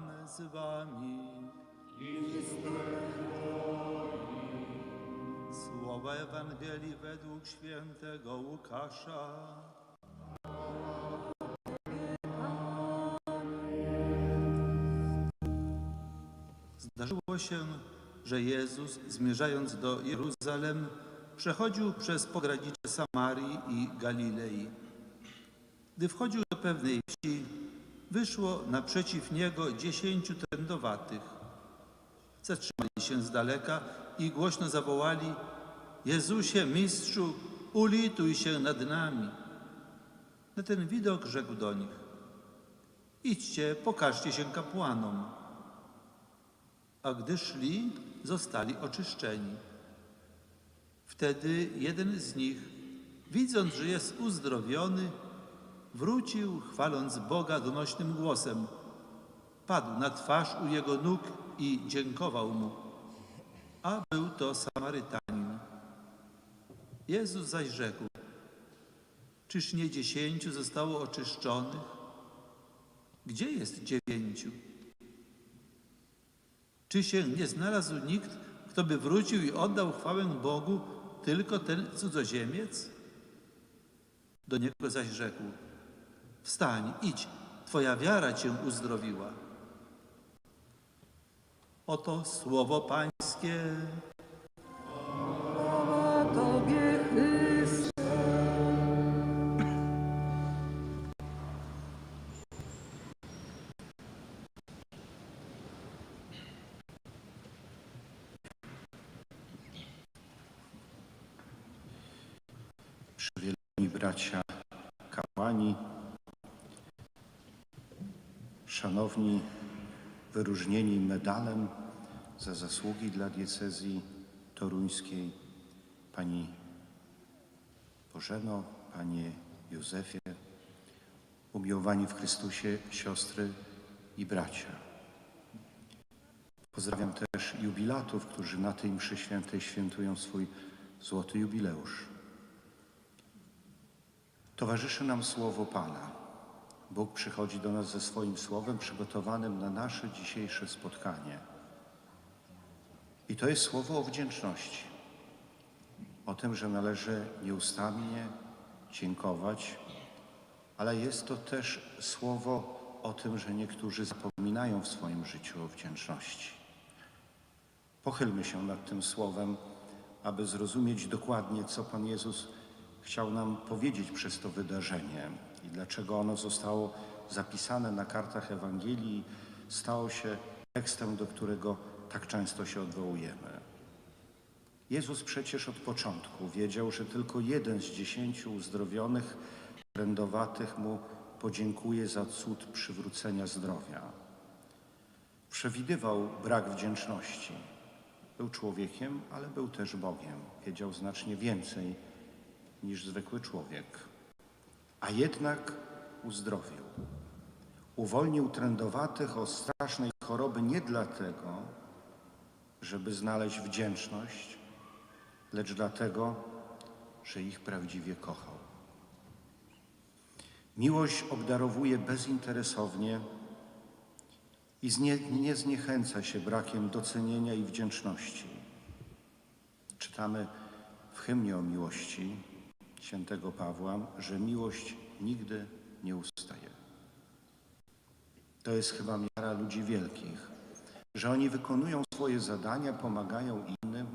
Pan z wami. Słowa Ewangelii według świętego Łukasza. Zdarzyło się, że Jezus, zmierzając do Jeruzalem, przechodził przez pogranicze Samarii i Galilei. Gdy wchodził do pewnej wsi, wyszło naprzeciw niego dziesięciu trędowatych. Zatrzymali się z daleka i głośno zawołali: Jezusie, mistrzu, ulituj się nad nami. Na ten widok rzekł do nich: Idźcie, pokażcie się kapłanom. A gdy szli, zostali oczyszczeni. Wtedy jeden z nich, widząc, że jest uzdrowiony, wrócił, chwaląc Boga donośnym głosem. Padł na twarz u jego nóg i dziękował mu. A był to Samarytanin. Jezus zaś rzekł: Czyż nie dziesięciu zostało oczyszczonych? Gdzie jest dziewięciu? Czy się nie znalazł nikt, kto by wrócił i oddał chwałę Bogu, tylko ten cudzoziemiec? Do niego zaś rzekł: Wstań, idź, twoja wiara cię uzdrowiła. Oto słowo Pańskie. Chwała Tobie, Chryste. Bracia kapłani, szanowni wyróżnieni medalem za zasługi dla diecezji toruńskiej, pani Bożeno, panie Józefie, umiłowani w Chrystusie siostry i bracia. Pozdrawiam też jubilatów, którzy na tej mszy świętej świętują swój złoty jubileusz. Towarzyszy nam słowo Pana. Bóg przychodzi do nas ze swoim słowem przygotowanym na nasze dzisiejsze spotkanie. I to jest słowo o wdzięczności. O tym, że należy nieustannie dziękować, ale jest to też słowo o tym, że niektórzy zapominają w swoim życiu o wdzięczności. Pochylmy się nad tym słowem, aby zrozumieć dokładnie, co Pan Jezus chciał nam powiedzieć przez to wydarzenie i dlaczego ono zostało zapisane na kartach Ewangelii, stało się tekstem, do którego tak często się odwołujemy. Jezus przecież od początku wiedział, że tylko jeden z dziesięciu uzdrowionych, trędowatych mu podziękuje za cud przywrócenia zdrowia. Przewidywał brak wdzięczności. Był człowiekiem, ale był też Bogiem. Wiedział znacznie więcej niż zwykły człowiek. A jednak uzdrowił. Uwolnił trędowatych o strasznej choroby nie dlatego, żeby znaleźć wdzięczność, lecz dlatego, że ich prawdziwie kochał. Miłość obdarowuje bezinteresownie i znie, nie zniechęca się brakiem docenienia i wdzięczności. Czytamy w hymnie o miłości świętego Pawła, że miłość nigdy nie ustaje. To jest chyba miara ludzi wielkich, że oni wykonują swoje zadania, pomagają innym,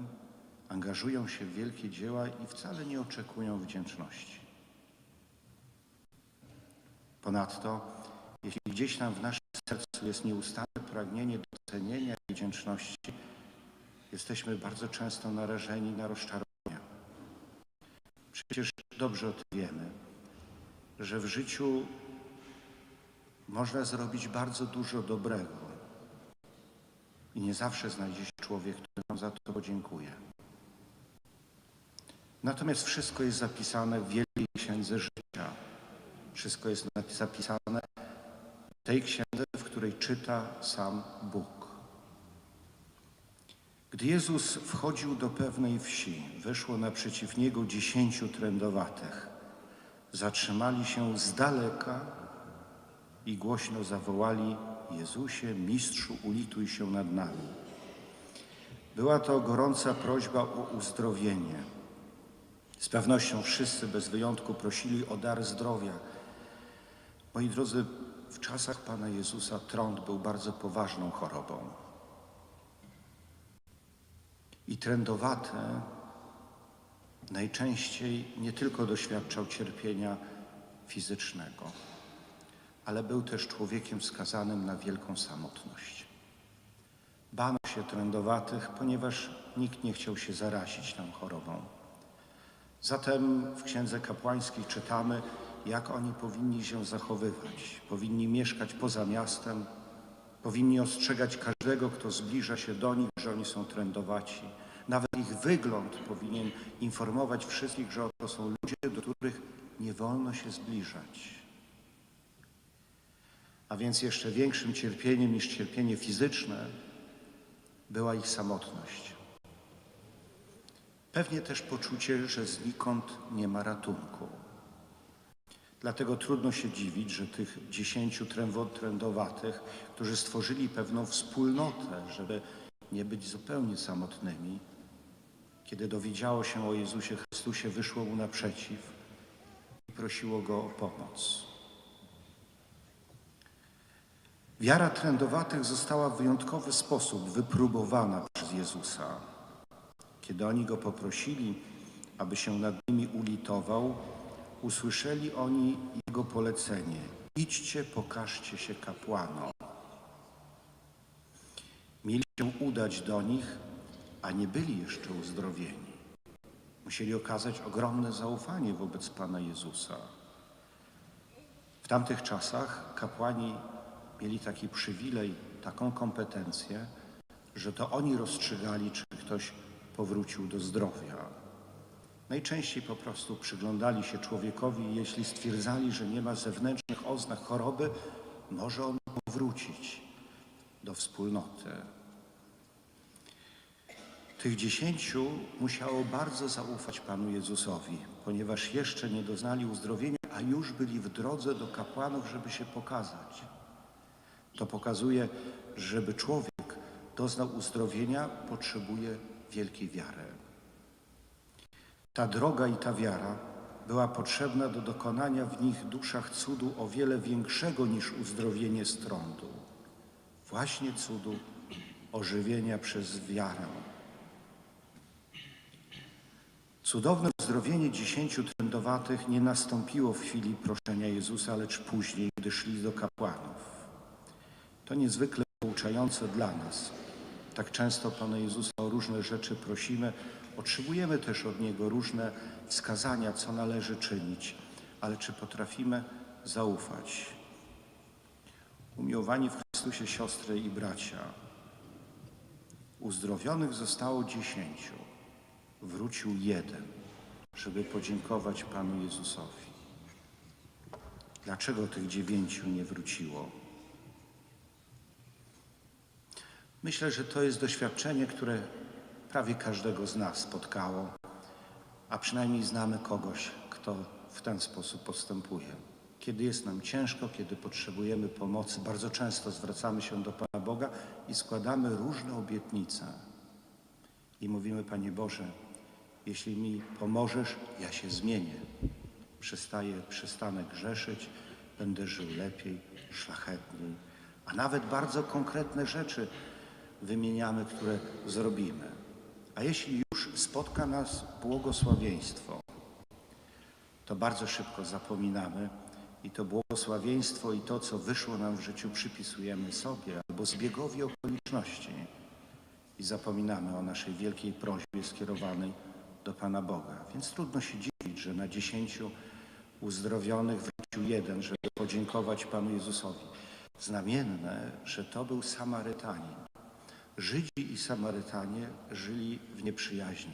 angażują się w wielkie dzieła i wcale nie oczekują wdzięczności. Ponadto, jeśli gdzieś tam w naszym sercu jest nieustanne pragnienie docenienia i wdzięczności, jesteśmy bardzo często narażeni na rozczarowania. Przecież dobrze o tym wiemy, że w życiu można zrobić bardzo dużo dobrego i nie zawsze znajdzie się człowiek, który nam za to podziękuje. Natomiast wszystko jest zapisane w Wielkiej Księdze Życia. Wszystko jest zapisane w tej księdze, w której czyta sam Bóg. Gdy Jezus wchodził do pewnej wsi, wyszło naprzeciw niego dziesięciu trędowatych. Zatrzymali się z daleka i głośno zawołali: Jezusie, Mistrzu, ulituj się nad nami. Była to gorąca prośba o uzdrowienie. Z pewnością wszyscy bez wyjątku prosili o dar zdrowia. Moi drodzy, w czasach Pana Jezusa trąd był bardzo poważną chorobą. I trędowate najczęściej nie tylko doświadczał cierpienia fizycznego, ale był też człowiekiem skazanym na wielką samotność. Bano się trędowatych, ponieważ nikt nie chciał się zarazić tą chorobą. Zatem w Księdze Kapłańskiej czytamy, jak oni powinni się zachowywać. Powinni mieszkać poza miastem, powinni ostrzegać każdego, kto zbliża się do nich, że oni są trędowaci. Nawet ich wygląd powinien informować wszystkich, że oto są ludzie, do których nie wolno się zbliżać. A więc jeszcze większym cierpieniem niż cierpienie fizyczne była ich samotność. Pewnie też poczucie, że znikąd nie ma ratunku. Dlatego trudno się dziwić, że tych dziesięciu trędowatych, którzy stworzyli pewną wspólnotę, żeby nie być zupełnie samotnymi, kiedy dowiedziało się o Jezusie Chrystusie, wyszło mu naprzeciw i prosiło go o pomoc. Wiara trędowatych została w wyjątkowy sposób wypróbowana przez Jezusa. Kiedy oni go poprosili, aby się nad nimi ulitował, usłyszeli oni jego polecenie: Idźcie, pokażcie się kapłanom. Mieli się udać do nich, a nie byli jeszcze uzdrowieni. Musieli okazać ogromne zaufanie wobec Pana Jezusa. W tamtych czasach kapłani mieli taki przywilej, taką kompetencję, że to oni rozstrzygali, czy ktoś powrócił do zdrowia. Najczęściej po prostu przyglądali się człowiekowi jeśli stwierdzali, że nie ma zewnętrznych oznak choroby, może on powrócić do wspólnoty. Tych dziesięciu musiało bardzo zaufać Panu Jezusowi, ponieważ jeszcze nie doznali uzdrowienia, a już byli w drodze do kapłanów, żeby się pokazać. To pokazuje, żeby człowiek doznał uzdrowienia, potrzebuje wielkiej wiary. Ta droga i ta wiara była potrzebna do dokonania w nich duszach cudu o wiele większego niż uzdrowienie z trądu. Właśnie cudu ożywienia przez wiarę. Cudowne uzdrowienie dziesięciu trędowatych nie nastąpiło w chwili proszenia Jezusa, lecz później, gdy szli do kapłanów. To niezwykle pouczające dla nas. Tak często Pana Jezusa o różne rzeczy prosimy, otrzymujemy też od Niego różne wskazania, co należy czynić, ale czy potrafimy zaufać? Umiłowani w Chrystusie siostry i bracia, uzdrowionych zostało dziesięciu, wrócił jeden, żeby podziękować Panu Jezusowi. Dlaczego tych dziewięciu nie wróciło? Myślę, że to jest doświadczenie, które prawie każdego z nas spotkało, a przynajmniej znamy kogoś, kto w ten sposób postępuje. Kiedy jest nam ciężko, kiedy potrzebujemy pomocy, bardzo często zwracamy się do Pana Boga i składamy różne obietnice. I mówimy, Panie Boże, jeśli mi pomożesz, ja się zmienię. Przestaję, przestanę grzeszyć, będę żył lepiej, szlachetniej. A nawet bardzo konkretne rzeczy wymieniamy, które zrobimy. A jeśli już spotka nas błogosławieństwo, to bardzo szybko zapominamy i to błogosławieństwo i to, co wyszło nam w życiu, przypisujemy sobie albo zbiegowi okoliczności i zapominamy o naszej wielkiej prośbie skierowanej do Pana Boga. Więc trudno się dziwić, że na dziesięciu uzdrowionych wrócił jeden, żeby podziękować Panu Jezusowi. Znamienne, że to był Samarytanin. Żydzi i Samarytanie żyli w nieprzyjaźni.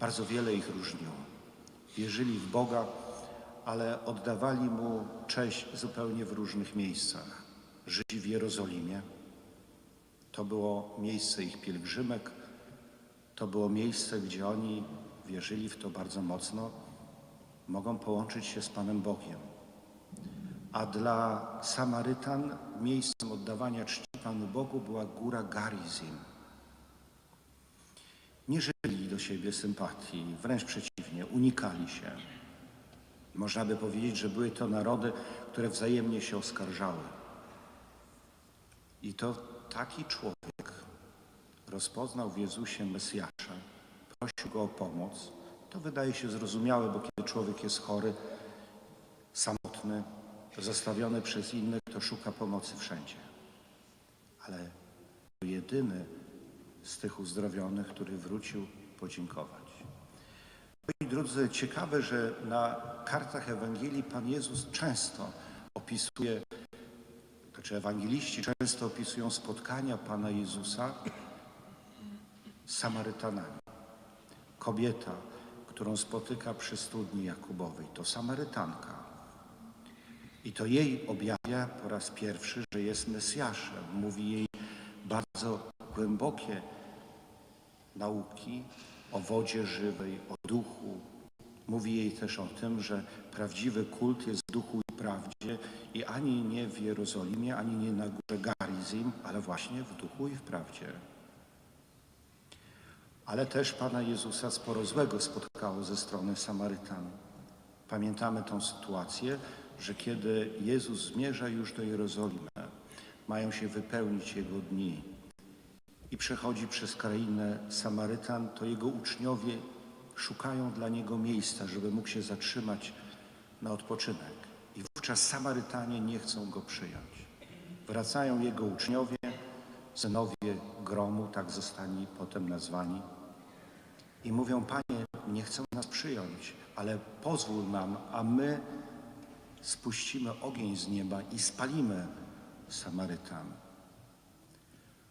Bardzo wiele ich różniło. Wierzyli w Boga, ale oddawali Mu cześć zupełnie w różnych miejscach. Żydzi w Jerozolimie, to było miejsce ich pielgrzymek, to było miejsce, gdzie oni wierzyli w to bardzo mocno, mogą połączyć się z Panem Bogiem. A dla Samarytan miejscem oddawania czci Panu Bogu była góra Garizim. Nie żyli do siebie sympatii, wręcz przeciwnie, unikali się. Można by powiedzieć, że były to narody, które wzajemnie się oskarżały. I to taki człowiek rozpoznał w Jezusie Mesjasza, prosił go o pomoc. To wydaje się zrozumiałe, bo kiedy człowiek jest chory, samotny, zostawiony przez innych, to szuka pomocy wszędzie. Ale jedyny z tych uzdrowionych, który wrócił podziękować. Moi drodzy, ciekawe, że na kartach Ewangelii Pan Jezus często opisuje, znaczy ewangeliści często opisują spotkania Pana Jezusa z Samarytanami. Kobieta, którą spotyka przy studni Jakubowej, to Samarytanka. I to jej objawia po raz pierwszy, że jest Mesjaszem. Mówi jej bardzo głębokie nauki o wodzie żywej, o duchu. Mówi jej też o tym, że prawdziwy kult jest w duchu i prawdzie i ani nie w Jerozolimie, ani nie na górze Garizim, ale właśnie w duchu i w prawdzie. Ale też Pana Jezusa sporo złego spotkało ze strony Samarytan. Pamiętamy tą sytuację, że kiedy Jezus zmierza już do Jerozolimy, mają się wypełnić Jego dni i przechodzi przez krainę Samarytan, to Jego uczniowie szukają dla Niego miejsca, żeby mógł się zatrzymać na odpoczynek. I wówczas Samarytanie nie chcą Go przyjąć. Wracają Jego uczniowie, synowie gromu, tak zostali potem nazwani, i mówią, Panie, nie chcą nas przyjąć, ale pozwól nam, a my spuścimy ogień z nieba i spalimy Samarytan.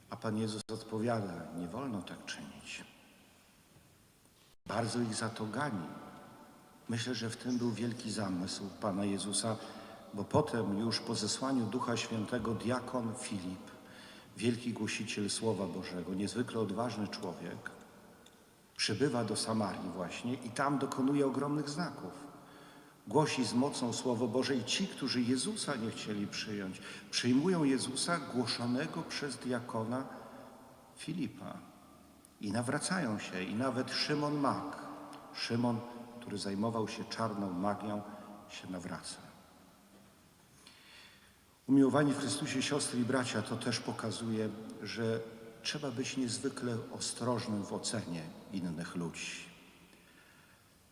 A Pan Jezus odpowiada, nie wolno tak czynić. Bardzo ich za to gani. Myślę, że w tym był wielki zamysł Pana Jezusa, bo potem już po zesłaniu Ducha Świętego diakon Filip, wielki głosiciel Słowa Bożego, niezwykle odważny człowiek, przybywa do Samarii właśnie i tam dokonuje ogromnych znaków. Głosi z mocą Słowo Boże i ci, którzy Jezusa nie chcieli przyjąć, przyjmują Jezusa głoszonego przez diakona Filipa i nawracają się. I nawet Szymon Mag, Szymon, który zajmował się czarną magią, się nawraca. Umiłowani w Chrystusie siostry i bracia, to też pokazuje, że trzeba być niezwykle ostrożnym w ocenie innych ludzi.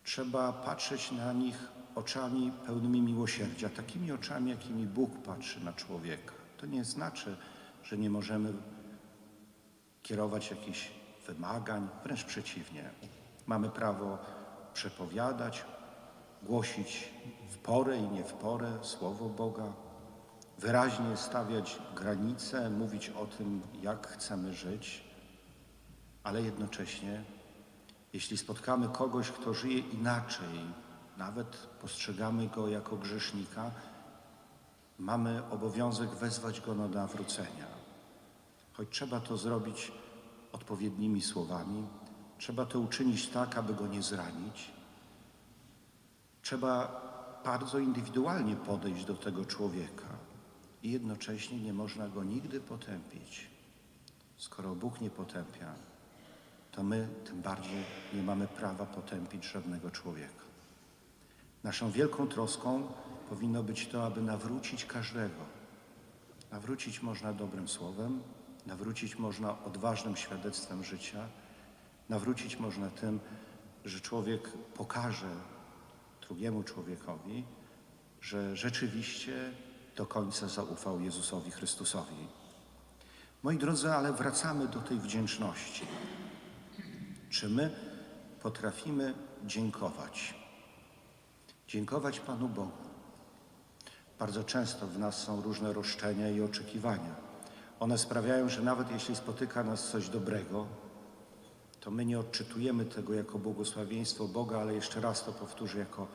Trzeba patrzeć na nich oczami pełnymi miłosierdzia, takimi oczami, jakimi Bóg patrzy na człowieka. To nie znaczy, że nie możemy kierować jakichś wymagań, wręcz przeciwnie. Mamy prawo przepowiadać, głosić w porę i nie w porę Słowo Boga, wyraźnie stawiać granice, mówić o tym, jak chcemy żyć, ale jednocześnie, jeśli spotkamy kogoś, kto żyje inaczej, nawet postrzegamy go jako grzesznika, mamy obowiązek wezwać go do nawrócenia. Choć trzeba to zrobić odpowiednimi słowami, trzeba to uczynić tak, aby go nie zranić. Trzeba bardzo indywidualnie podejść do tego człowieka i jednocześnie nie można go nigdy potępić. Skoro Bóg nie potępia, to my tym bardziej nie mamy prawa potępić żadnego człowieka. Naszą wielką troską powinno być to, aby nawrócić każdego. Nawrócić można dobrym słowem, nawrócić można odważnym świadectwem życia, nawrócić można tym, że człowiek pokaże drugiemu człowiekowi, że rzeczywiście do końca zaufał Jezusowi Chrystusowi. Moi drodzy, ale wracamy do tej wdzięczności. Czy my potrafimy dziękować? Dziękować Panu Bogu. Bardzo często w nas są różne roszczenia i oczekiwania. One sprawiają, że nawet jeśli spotyka nas coś dobrego, to my nie odczytujemy tego jako błogosławieństwo Boga, ale jeszcze raz to powtórzę, jako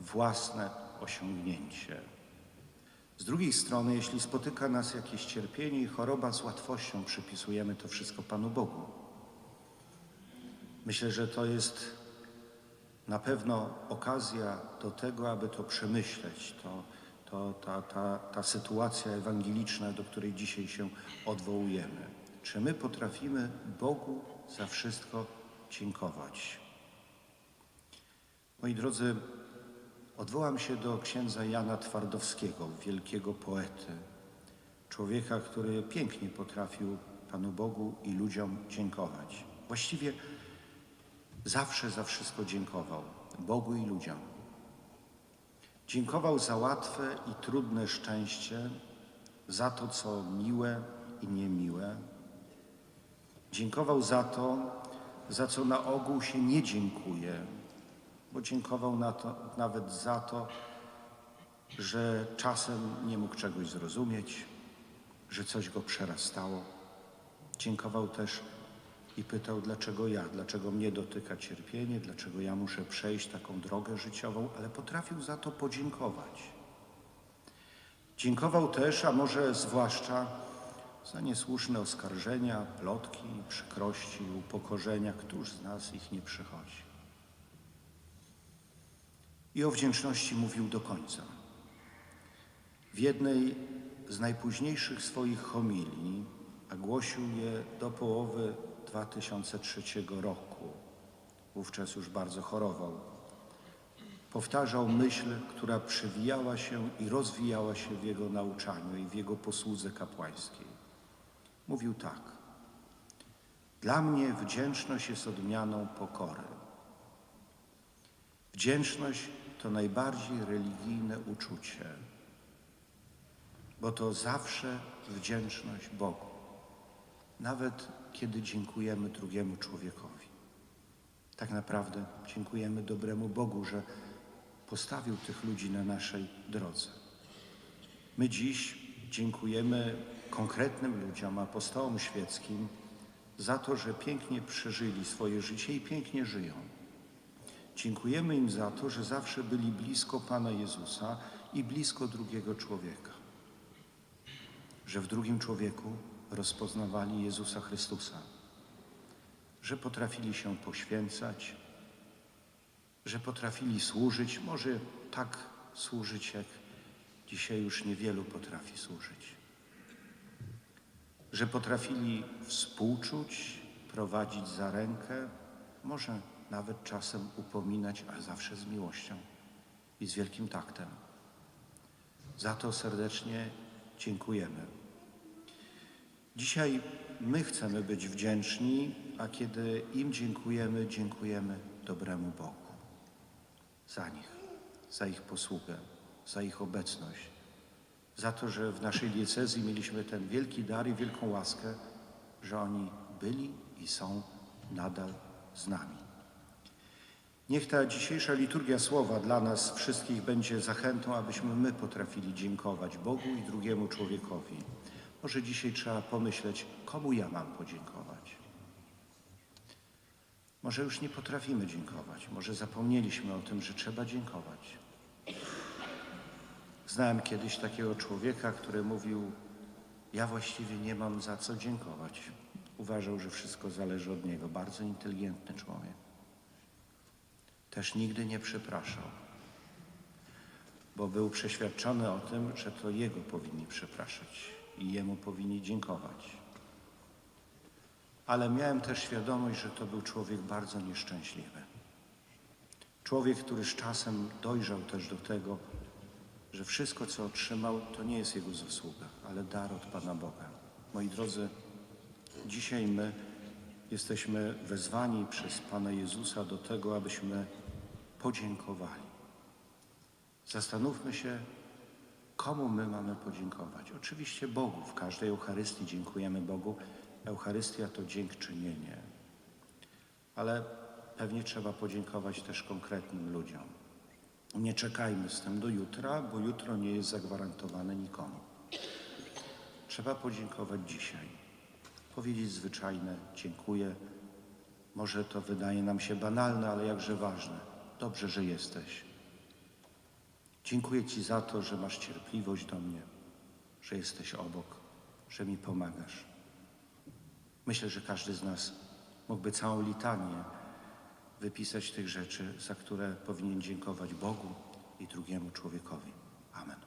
własne osiągnięcie. Z drugiej strony, jeśli spotyka nas jakieś cierpienie i choroba, z łatwością przypisujemy to wszystko Panu Bogu. Myślę, że to jest na pewno okazja do tego, aby to przemyśleć, to, to ta, ta, ta sytuacja ewangeliczna, do której dzisiaj się odwołujemy. Czy my potrafimy Bogu za wszystko dziękować? Moi drodzy, odwołam się do księdza Jana Twardowskiego, wielkiego poety, człowieka, który pięknie potrafił Panu Bogu i ludziom dziękować. Właściwie zawsze za wszystko dziękował Bogu i ludziom. Dziękował za łatwe i trudne szczęście, za to, co miłe i niemiłe. Dziękował za to, za co na ogół się nie dziękuje, bo dziękował na to, nawet za to, że czasem nie mógł czegoś zrozumieć, że coś go przerastało. Dziękował też i pytał, dlaczego ja, dlaczego mnie dotyka cierpienie, dlaczego ja muszę przejść taką drogę życiową, ale potrafił za to podziękować. Dziękował też, a może zwłaszcza, za niesłuszne oskarżenia, plotki, przykrości, upokorzenia. Któż z nas ich nie przychodzi? I o wdzięczności mówił do końca. W jednej z najpóźniejszych swoich homilii, a głosił je do połowy 2003 roku, wówczas już bardzo chorował, powtarzał myśl, która przewijała się i rozwijała się w jego nauczaniu i w jego posłudze kapłańskiej. Mówił tak. Dla mnie wdzięczność jest odmianą pokory. Wdzięczność to najbardziej religijne uczucie, bo to zawsze wdzięczność Bogu, nawet kiedy dziękujemy drugiemu człowiekowi. Tak naprawdę dziękujemy dobremu Bogu, że postawił tych ludzi na naszej drodze. My dziś dziękujemy konkretnym ludziom, apostołom świeckim, za to, że pięknie przeżyli swoje życie i pięknie żyją. Dziękujemy im za to, że zawsze byli blisko Pana Jezusa i blisko drugiego człowieka. Że w drugim człowieku rozpoznawali Jezusa Chrystusa. Że potrafili się poświęcać, że potrafili służyć, może tak służyć, jak dzisiaj już niewielu potrafi służyć. Że potrafili współczuć, prowadzić za rękę, może nawet czasem upominać, ale zawsze z miłością i z wielkim taktem. Za to serdecznie dziękujemy. Dzisiaj my chcemy być wdzięczni, a kiedy im dziękujemy, dziękujemy dobremu Bogu za nich, za ich posługę, za ich obecność, za to, że w naszej diecezji mieliśmy ten wielki dar i wielką łaskę, że oni byli i są nadal z nami. Niech ta dzisiejsza liturgia słowa dla nas wszystkich będzie zachętą, abyśmy my potrafili dziękować Bogu i drugiemu człowiekowi. Może dzisiaj trzeba pomyśleć, komu ja mam podziękować. Może już nie potrafimy dziękować, może zapomnieliśmy o tym, że trzeba dziękować. Znałem kiedyś takiego człowieka, który mówił: Ja właściwie nie mam za co dziękować. Uważał, że wszystko zależy od niego. Bardzo inteligentny człowiek. Też nigdy nie przepraszał, bo był przeświadczony o tym, że to jego powinni przepraszać i jemu powinni dziękować. Ale miałem też świadomość, że to był człowiek bardzo nieszczęśliwy. Człowiek, który z czasem dojrzał też do tego, że wszystko, co otrzymał, to nie jest jego zasługa, ale dar od Pana Boga. Moi drodzy, dzisiaj my jesteśmy wezwani przez Pana Jezusa do tego, abyśmy podziękowali. Zastanówmy się, komu my mamy podziękować. Oczywiście Bogu. W każdej Eucharystii dziękujemy Bogu. Eucharystia to dziękczynienie. Ale pewnie trzeba podziękować też konkretnym ludziom. Nie czekajmy z tym do jutra, bo jutro nie jest zagwarantowane nikomu. Trzeba podziękować dzisiaj. Powiedzieć zwyczajne dziękuję. Może to wydaje nam się banalne, ale jakże ważne. Dobrze, że jesteś. Dziękuję Ci za to, że masz cierpliwość do mnie, że jesteś obok, że mi pomagasz. Myślę, że każdy z nas mógłby całą litanię wypisać tych rzeczy, za które powinien dziękować Bogu i drugiemu człowiekowi. Amen.